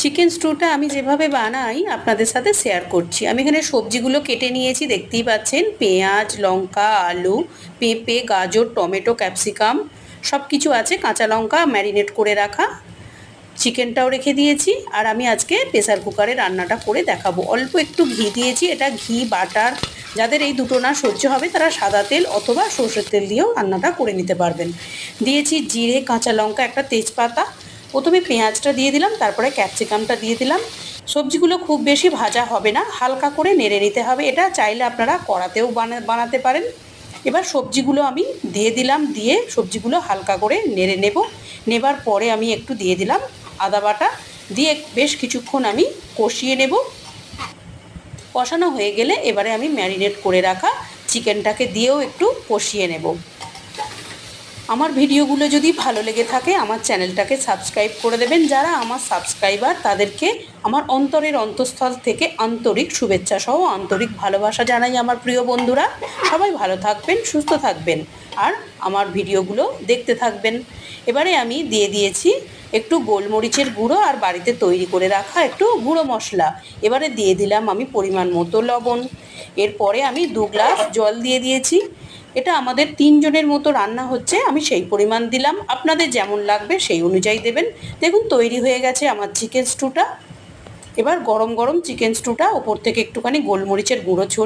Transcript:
Chicken স্টুটা আমি যেভাবে বানাই, আপনাদের সাথে শেয়ার করছি। আমি এখানে সবজিগুলো কেটে নিয়েছি, দেখতেই পাচ্ছেন। পেঁয়াজ, লঙ্কা, আলু, পেঁপে, গাজর, টমেটো ক্যাপসিকাম সব কিছু আছে। কাঁচা লঙ্কা ম্যারিনেট করে রাখা। চিকেনটাও রেখে দিয়েছি। আর আমি আজকে প্রেসার কুকারে রান্নাটা করে দেখাবো। অল্প একটু ঘি দিয়েছি। এটা ঘি, বাটার, যাদের এই দুটো না সহ্য হবে, তারা সাদা তেল অথবা সর্ষের তেল দিয়েও রান্নাটা করে নিতে পারবেন। দিয়েছি জিরে, কাঁচা লঙ্কা, একটা তেজপাতা প্রথমে পেঁয়াজটা দিয়ে দিলাম, তারপরে ক্যাপসিকামটা দিয়ে দিলাম। সবজিগুলো খুব বেশি ভাজা হবে না, হালকা করে নেড়ে নিতে হবে। এটা চাইলে আপনারা কড়াতেও বানা, বানাতে পারেন। এবার সবজিগুলো আমি দিয়ে দিলাম, দিয়ে সবজিগুলো হালকা করে নেড়ে নেব। নেবার পরে আমি একটু দিয়ে দিলাম আদা বাটা। দিয়ে বেশ কিছুক্ষণ আমি কষিয়ে নেব। কষানো হয়ে গেলে এবারে আমি ম্যারিনেট করে রাখা চিকেনটাকে দিয়েও একটু কষিয়ে নেব। আমার ভিডিওগুলো যদি ভালো লেগে থাকে, আমার চ্যানেলটাকে সাবস্ক্রাইব করে দেবেন। যারা আমার সাবস্ক্রাইবার, তাদেরকে আমার অন্তরের অন্তঃস্থল থেকে আন্তরিক শুভেচ্ছা সহ আন্তরিক ভালোবাসা জানাই আমার প্রিয় বন্ধুরা। সবাই ভালো থাকবেন, সুস্থ থাকবেন আর আমার ভিডিওগুলো দেখতে থাকবেন। এবারে আমি দিয়ে দিয়েছি একটু গোলমরিচের গুঁড়ো আর বাড়িতে তৈরি করে রাখা একটু গুঁড়ো মশলা। এবারে দিয়ে দিলাম আমি পরিমাণ মতো লবণ। এরপরে আমি দু গ্লাস জল দিয়ে দিয়েছি। এটা আমাদের তিনজনের মতো রান্না হচ্ছে, আমি সেই পরিমাণ দিলাম। আপনাদের যেমন লাগবে সেই অনুযায়ী দেবেন। দেখুন, তৈরি হয়ে গেছে আমার চিকেন স্টুটা এবার গরম গরম চিকেন স্টুটা ওপর থেকে একটুখানি গোলমরিচের গুঁড়ো ছড়িয়ে